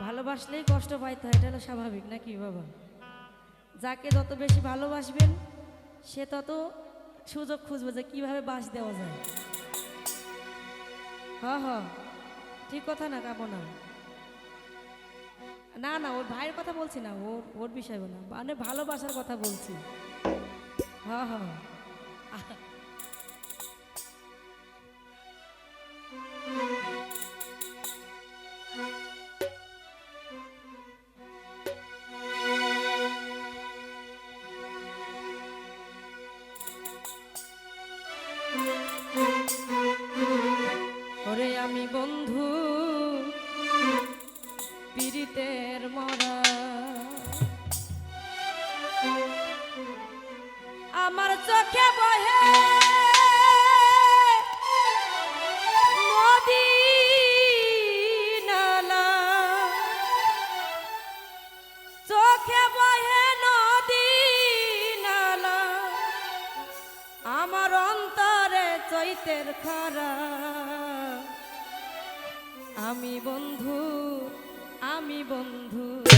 ভালোবাসলেই কষ্ট পাইতে হয় এটা হলো স্বাভাবিক, নাকি বাবা? যাকে যত বেশি ভালোবাসবেন, সে তত সুযোগ খুঁজবে যে কীভাবে বাস দেওয়া যায়। হ হ, ঠিক কথা না কামনা না। না না, ওর ভাইয়ের কথা বলছি না ওর ওর বিষয় না মানে ভালোবাসার কথা বলছি। হ্যাঁ হ্যাঁ পীড়িতের মরা। আমার চোখে বহে নদী নালা চোখে বহে নদী নালা আমার অন্তরে চৈতের খরা। আমি বন্ধু আমি বন্ধু।